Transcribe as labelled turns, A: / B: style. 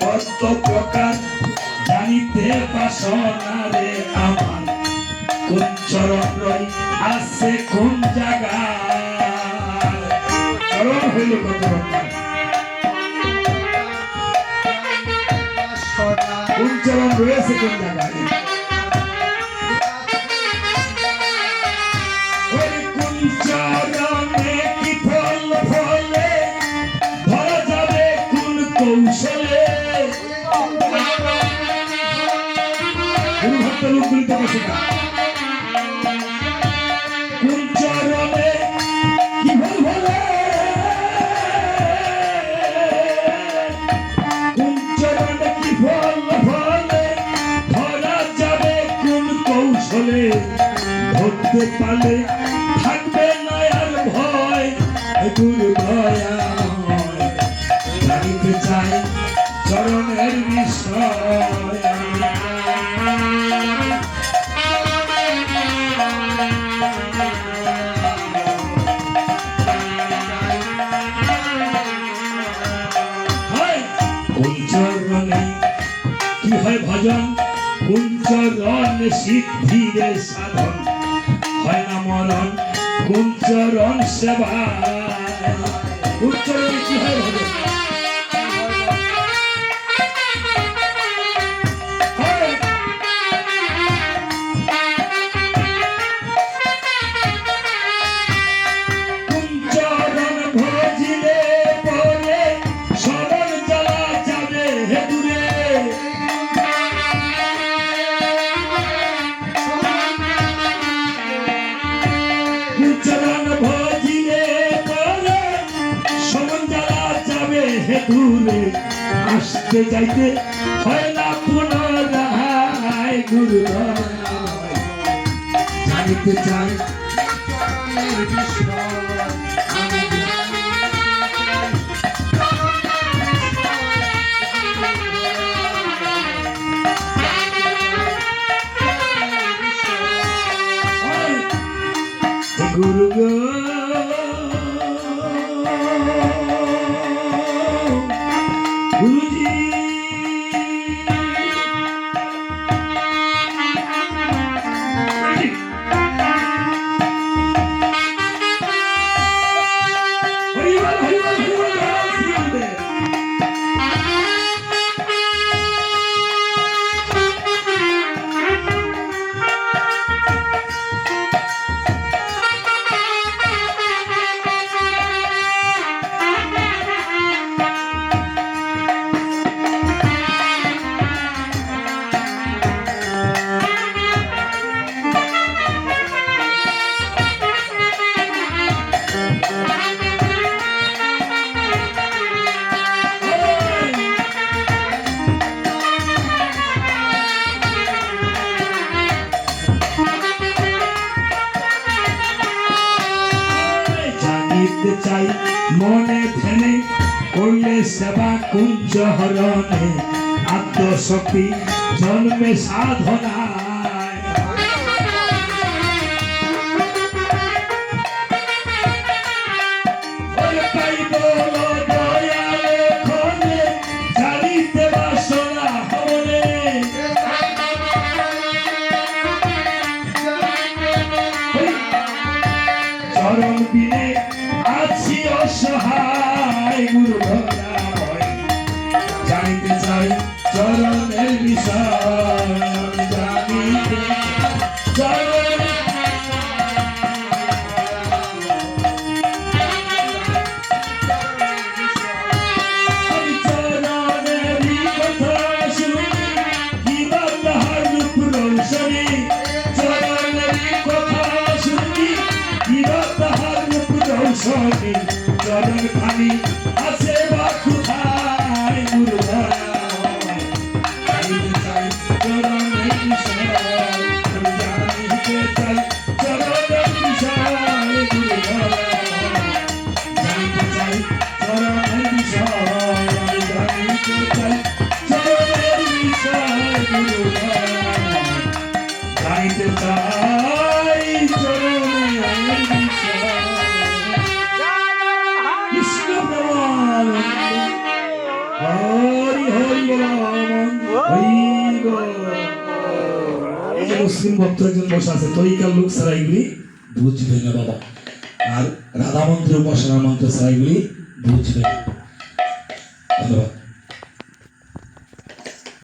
A: কত প্রকার জানিতে বাসনা আমার। কোন চরণ রই আছে কোন জায়গা চরণ হইল কত প্রকার কোন চরণ রয়েছে কোন জায়গায় কোন চরণে গুরু ভক্ত লোকগুলি তো বসে না। কোন চরণে কি ফল ফলে কোন চরণে কি ফল ফলে ধরা যাবে কোন কৌশলে। ধরতে পারলে থাকবে না আর ভয়। গুরু জানিতে চাই কোন চরণে কি হয় ভজন? কোন চরণ সিদ্ধিরে সাধন। হয় না মরণ? কোন চরণ সেবা। কোন চরণে কি হয় হে দূরে আসতে যাইতে হয় না পুনরায় গুরু জানিতে চাই গুরু গো We জানিতে চাই মনে ধ্যানে করলে সেবা কুঞ্জ হরণে। আত্মশক্তি জন্মে সাধনায় চরণ দিনে আছি অসহায় গুরু ভক্তাময় জানিতে চাই চরণের বিষয়। রৌশনী। জলের খানি কৃষ্ণ প্রমাণ মুসলিম ভক্ত একজন বসে আছে, তরিকার লোক ছাড়া এগুলি বুঝবে না বাবা। আর রাধা মন্ত্র উপাসনা মন্ত্র ছাড়া এগুলি বুঝবে না। ধন্যবাদ।